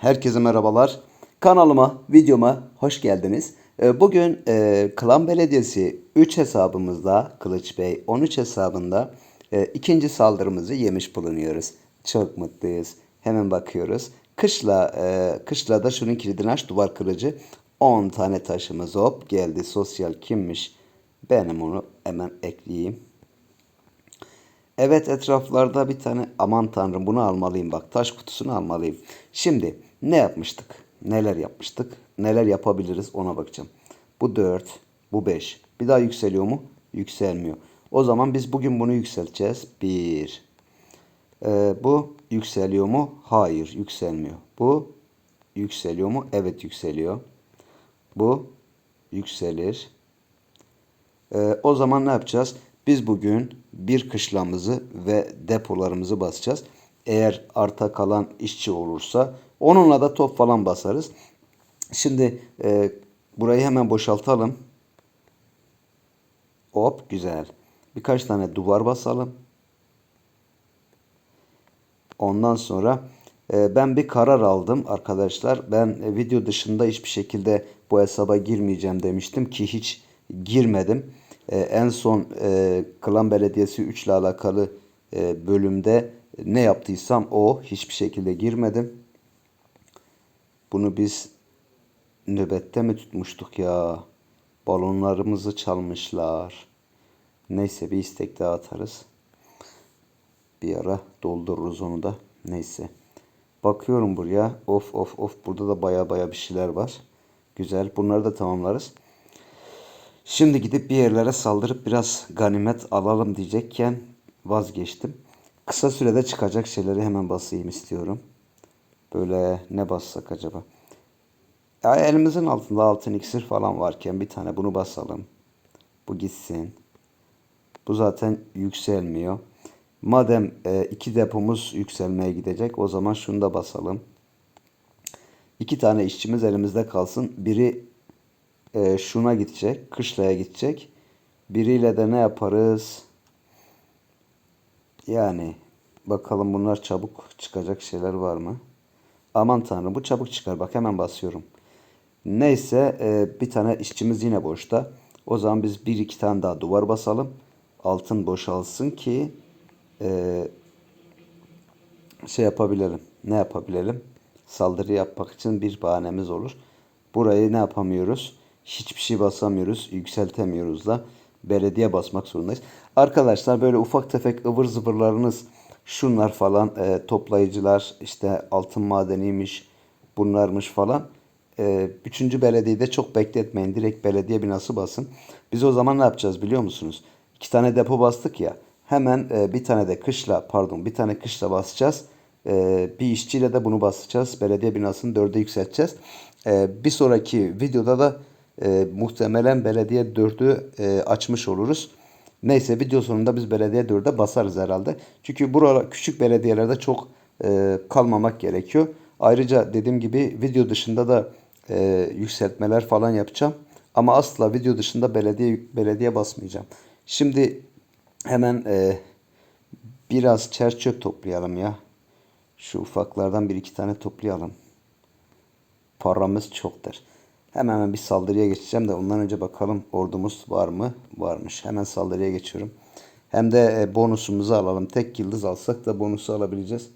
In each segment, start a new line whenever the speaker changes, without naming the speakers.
Herkese merhabalar. Kanalıma, videoma hoş geldiniz. Ee, Bugün e, Klan Belediyesi 3 hesabımızda, Kılıç Bey 13 hesabında e, ikinci saldırımızı yemiş bulunuyoruz. Çok mutluyuz. Hemen bakıyoruz. Kışla, e, kışla da şunun kilidini aç duvar kırıcı. 10 tane taşımız hop geldi. Sosyal kimmiş? Benim onu hemen ekleyeyim. Evet etraflarda bir tane aman tanrım bunu almalıyım bak taş kutusunu almalıyım. Şimdi ne yapmıştık? Neler yapmıştık? Neler yapabiliriz ona bakacağım. Bu 4, bu 5. Bir daha yükseliyor mu? Yükselmiyor. O zaman biz bugün bunu yükselteceğiz. 1. Ee, bu yükseliyor mu? Hayır yükselmiyor. Bu yükseliyor mu? Evet yükseliyor. Bu yükselir. Ee, o zaman ne yapacağız? Biz bugün bir kışlamızı ve depolarımızı basacağız. Eğer arta kalan işçi olursa onunla da top falan basarız. Şimdi e, burayı hemen boşaltalım. Hop güzel. Birkaç tane duvar basalım. Ondan sonra e, ben bir karar aldım arkadaşlar. Ben e, video dışında hiçbir şekilde bu hesaba girmeyeceğim demiştim ki hiç girmedim. E, en son e, Klan Belediyesi 3 ile alakalı e, bölümde ne yaptıysam o hiçbir şekilde girmedim. Bunu biz nöbette mi tutmuştuk ya? Balonlarımızı çalmışlar. Neyse bir istek daha atarız. Bir ara doldururuz onu da. Neyse. Bakıyorum buraya. Of of of. Burada da baya baya bir şeyler var. Güzel. Bunları da tamamlarız. Şimdi gidip bir yerlere saldırıp biraz ganimet alalım diyecekken vazgeçtim. Kısa sürede çıkacak şeyleri hemen basayım istiyorum. Böyle ne bassak acaba? Ya elimizin altında altın iksir falan varken bir tane bunu basalım. Bu gitsin. Bu zaten yükselmiyor. Madem e, iki depomuz yükselmeye gidecek o zaman şunu da basalım. İki tane işçimiz elimizde kalsın. Biri e, şuna gidecek. Kışlaya gidecek. Biriyle de ne yaparız? Yani bakalım bunlar çabuk çıkacak şeyler var mı? Aman tanrım bu çabuk çıkar. Bak hemen basıyorum. Neyse e, bir tane işçimiz yine boşta. O zaman biz bir iki tane daha duvar basalım. Altın boşalsın ki e, şey yapabilelim. Ne yapabilelim? Saldırı yapmak için bir bahanemiz olur. Burayı ne yapamıyoruz? Hiçbir şey basamıyoruz. Yükseltemiyoruz da. Belediye basmak zorundayız. Arkadaşlar böyle ufak tefek ıvır zıvırlarınız şunlar falan e, toplayıcılar işte altın madeniymiş bunlarmış falan. E, üçüncü belediyede çok bekletmeyin. Direkt belediye binası basın. Biz o zaman ne yapacağız biliyor musunuz? İki tane depo bastık ya. Hemen e, bir tane de kışla pardon bir tane kışla basacağız. E, bir işçiyle de bunu basacağız. Belediye binasını dörde yükselteceğiz. E, bir sonraki videoda da e, muhtemelen belediye 4'ü e, açmış oluruz. Neyse video sonunda biz belediye 4'e basarız herhalde. Çünkü burada küçük belediyelerde çok e, kalmamak gerekiyor. Ayrıca dediğim gibi video dışında da e, yükseltmeler falan yapacağım. Ama asla video dışında belediye belediye basmayacağım. Şimdi hemen e, biraz çer çöp toplayalım ya. Şu ufaklardan bir iki tane toplayalım. Paramız çoktur. Hemen hemen bir saldırıya geçeceğim de ondan önce bakalım ordumuz var mı? Varmış. Hemen saldırıya geçiyorum. Hem de e, bonusumuzu alalım. Tek yıldız alsak da bonusu alabileceğiz.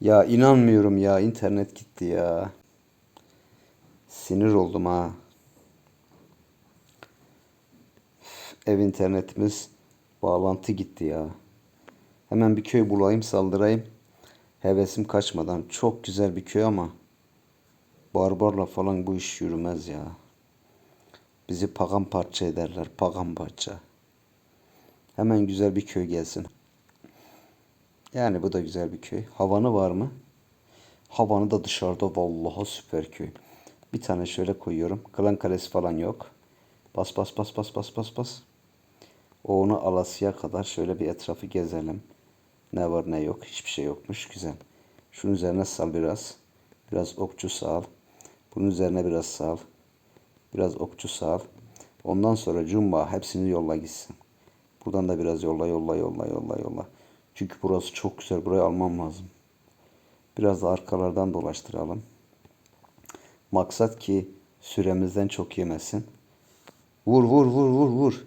Ya inanmıyorum ya. internet gitti ya. Sinir oldum ha. Ev internetimiz bağlantı gitti ya. Hemen bir köy bulayım saldırayım. Hevesim kaçmadan. Çok güzel bir köy ama barbarla falan bu iş yürümez ya. Bizi pagan parça ederler. Pagan parça. Hemen güzel bir köy gelsin. Yani bu da güzel bir köy. Havanı var mı? Havanı da dışarıda vallahi süper köy. Bir tane şöyle koyuyorum. Klan kalesi falan yok. Bas bas bas bas bas bas bas. O onu alasıya kadar şöyle bir etrafı gezelim. Ne var ne yok. Hiçbir şey yokmuş. Güzel. Şunun üzerine sal biraz. Biraz okçu sal. Bunun üzerine biraz sal. Biraz okçu sal. Ondan sonra cumba hepsini yolla gitsin. Buradan da biraz yolla yolla yolla yolla yolla. Çünkü burası çok güzel. Burayı almam lazım. Biraz da arkalardan dolaştıralım. Maksat ki süremizden çok yemesin. Vur vur vur vur vur.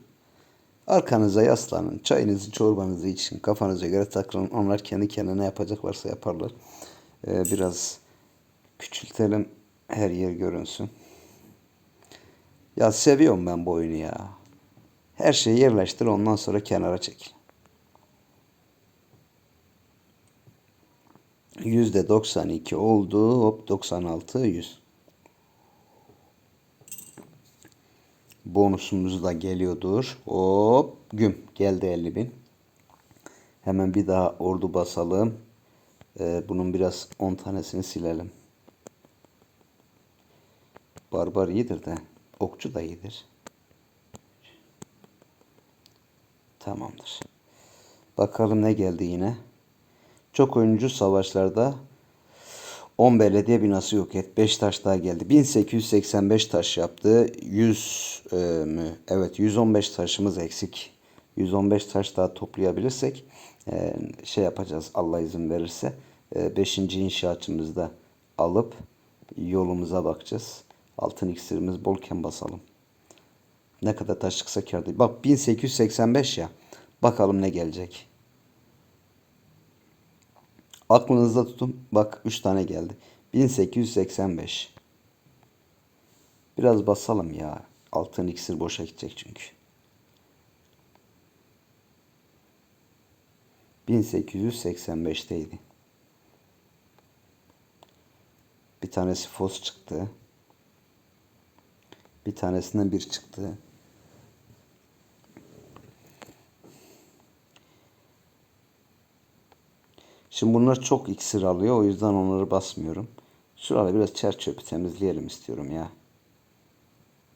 Arkanıza yaslanın. Çayınızı çorbanızı için. Kafanıza göre takılın. Onlar kendi kendine yapacak varsa yaparlar. Ee, biraz küçültelim. Her yer görünsün. Ya seviyorum ben bu oyunu ya. Her şeyi yerleştir ondan sonra kenara çekil. Yüzde 92 oldu. Hop 96 100. Bonusumuz da geliyordur. Hop güm geldi 50 bin. Hemen bir daha ordu basalım. Ee, bunun biraz 10 tanesini silelim. Barbar iyidir de. Okçu da iyidir. Tamamdır. Bakalım ne geldi yine. Çok oyuncu savaşlarda 10 belediye binası yok et. 5 taş daha geldi. 1885 taş yaptı. 100 e, mü? Evet 115 taşımız eksik. 115 taş daha toplayabilirsek e, şey yapacağız Allah izin verirse. 5. inşaatçımızda alıp yolumuza bakacağız. Altın iksirimiz bolken basalım. Ne kadar taş çıksa değil. Bak 1885 ya. Bakalım ne gelecek. Aklınızda tutun. Bak 3 tane geldi. 1885. Biraz basalım ya. Altın iksir boşa gidecek çünkü. 1885'teydi. Bir tanesi fos çıktı. Bir tanesinden bir çıktı. Şimdi bunlar çok iksir alıyor. O yüzden onları basmıyorum. Şurada biraz çer çöpü temizleyelim istiyorum ya.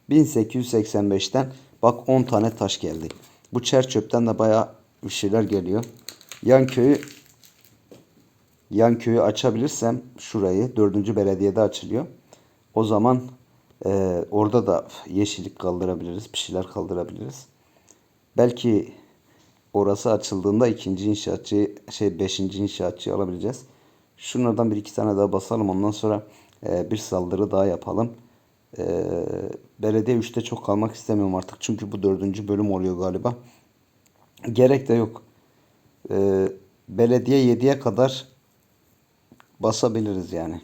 1885'ten bak 10 tane taş geldi. Bu çer çöpten de baya bir şeyler geliyor. Yan köyü yan köyü açabilirsem şurayı dördüncü belediyede açılıyor. O zaman e, orada da yeşillik kaldırabiliriz. Bir şeyler kaldırabiliriz. Belki orası açıldığında ikinci inşaatçı şey beşinci inşaatçıyı alabileceğiz. Şunlardan bir iki tane daha basalım. Ondan sonra e, bir saldırı daha yapalım. E, belediye 3'te çok kalmak istemiyorum artık. Çünkü bu dördüncü bölüm oluyor galiba. Gerek de yok. E, belediye 7'ye kadar basabiliriz yani.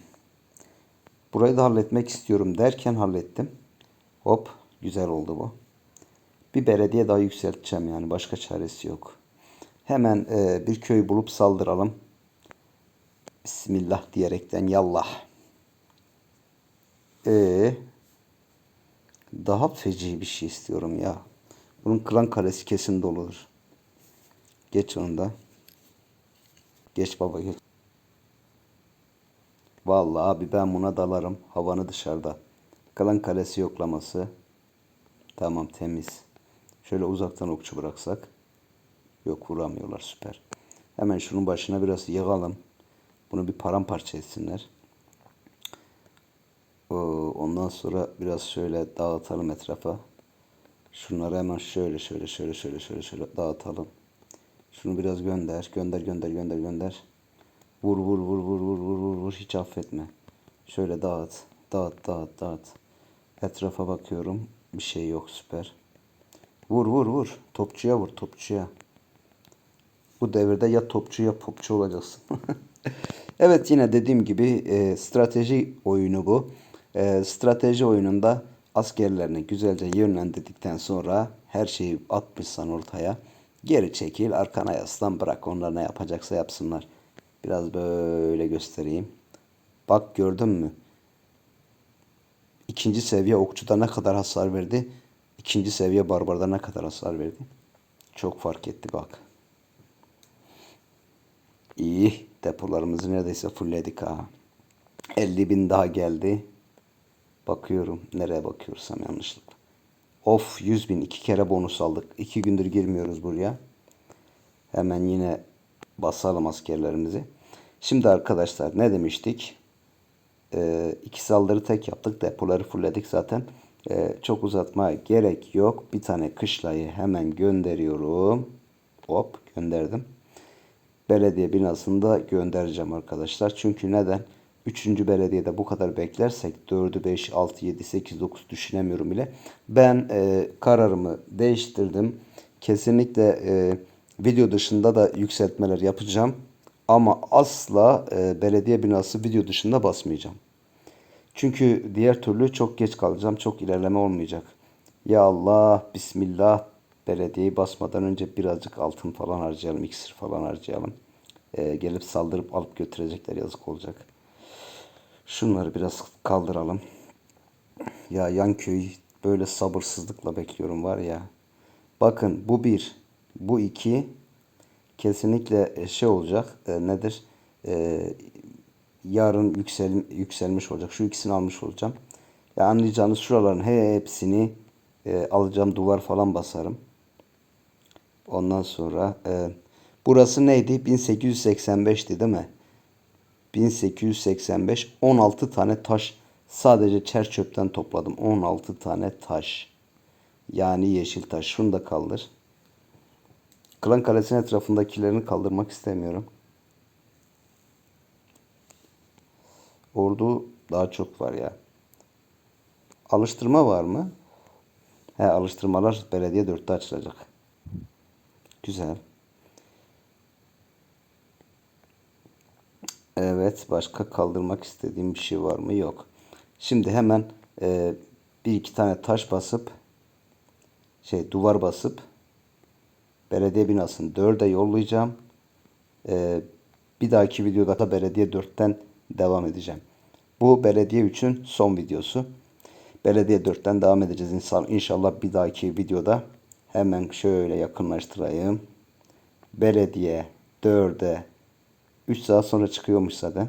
Burayı da halletmek istiyorum derken hallettim. Hop güzel oldu bu. Bir belediye daha yükselteceğim yani başka çaresi yok. Hemen e, bir köy bulup saldıralım. Bismillah diyerekten yallah. Ee, daha feci bir şey istiyorum ya. Bunun klan kalesi kesin doludur. Geç onu da. Geç baba geç. Vallahi abi ben buna dalarım. Havanı dışarıda. Klan kalesi yoklaması. Tamam temiz. Şöyle uzaktan okçu bıraksak. Yok vuramıyorlar süper. Hemen şunun başına biraz yığalım. Bunu bir paramparça etsinler. Ondan sonra biraz şöyle dağıtalım etrafa. Şunları hemen şöyle şöyle şöyle şöyle şöyle şöyle dağıtalım. Şunu biraz gönder. Gönder gönder gönder gönder. Vur vur vur vur vur vur vur vur hiç affetme. Şöyle dağıt. Dağıt dağıt dağıt. Etrafa bakıyorum. Bir şey yok süper. Vur vur vur. Topçuya vur topçuya. Bu devirde ya topçu ya popçu olacaksın. evet yine dediğim gibi e, strateji oyunu bu. E, strateji oyununda askerlerini güzelce yönlendirdikten sonra her şeyi atmışsan ortaya geri çekil arkana yaslan bırak onlar ne yapacaksa yapsınlar. Biraz böyle göstereyim. Bak gördün mü? İkinci seviye okçuda ne kadar hasar verdi? İkinci seviye barbarda ne kadar hasar verdi? Çok fark etti bak. İyi. Depolarımızı neredeyse fullledik ha. 50 bin daha geldi. Bakıyorum. Nereye bakıyorsam yanlışlıkla. Of 100 bin. iki kere bonus aldık. İki gündür girmiyoruz buraya. Hemen yine basalım askerlerimizi. Şimdi arkadaşlar ne demiştik? Ee, iki saldırı tek yaptık. Depoları fullledik zaten. Ee, çok uzatmaya gerek yok. Bir tane kışlayı hemen gönderiyorum. Hop gönderdim. Belediye binasında göndereceğim arkadaşlar. Çünkü neden? Üçüncü belediyede bu kadar beklersek 4'ü 5, 6, 7, 8, 9 düşünemiyorum bile. Ben e, kararımı değiştirdim. Kesinlikle e, video dışında da yükseltmeler yapacağım. Ama asla e, belediye binası video dışında basmayacağım. Çünkü diğer türlü çok geç kalacağım. Çok ilerleme olmayacak. Ya Allah, Bismillah. Belediyeyi basmadan önce birazcık altın falan harcayalım. iksir falan harcayalım. Ee, gelip saldırıp alıp götürecekler yazık olacak. Şunları biraz kaldıralım. Ya yan köy böyle sabırsızlıkla bekliyorum var ya. Bakın bu bir. Bu iki. Kesinlikle e, şey olacak. e, nedir? E, yarın yüksel, yükselmiş olacak. Şu ikisini almış olacağım. Ya anlayacağınız şuraların hepsini e, alacağım. Duvar falan basarım. Ondan sonra e, burası neydi? 1885'ti değil mi? 1885 16 tane taş sadece çer çöpten topladım. 16 tane taş. Yani yeşil taş. Şunu da kaldır. Klan Kalesi'nin etrafındakilerini kaldırmak istemiyorum. Ordu daha çok var ya. Alıştırma var mı? He alıştırmalar belediye 4'te açılacak. Güzel. Evet, başka kaldırmak istediğim bir şey var mı? Yok. Şimdi hemen e, bir iki tane taş basıp şey duvar basıp belediye binasını 4'e yollayacağım. E, bir dahaki videoda da belediye 4'ten devam edeceğim. Bu belediye için son videosu. Belediye 4'ten devam edeceğiz. İnşallah bir dahaki videoda hemen şöyle yakınlaştırayım. Belediye 4'e 3 saat sonra çıkıyormuş zaten.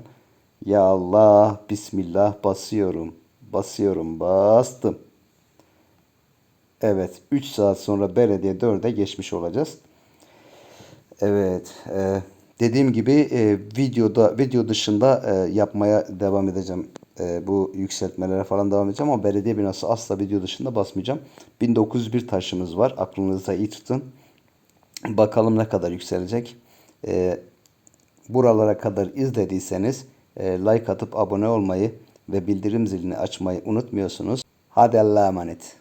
Ya Allah, Bismillah basıyorum. Basıyorum, bastım. Evet, 3 saat sonra belediye 4'e geçmiş olacağız. Evet, e, dediğim gibi e, videoda video dışında e, yapmaya devam edeceğim. E, bu yükseltmelere falan devam edeceğim ama belediye binası asla video dışında basmayacağım. 1901 taşımız var. Aklınızda iyi tutun. Bakalım ne kadar yükselecek. E, buralara kadar izlediyseniz e, like atıp abone olmayı ve bildirim zilini açmayı unutmuyorsunuz. Hadi Allah'a emanet.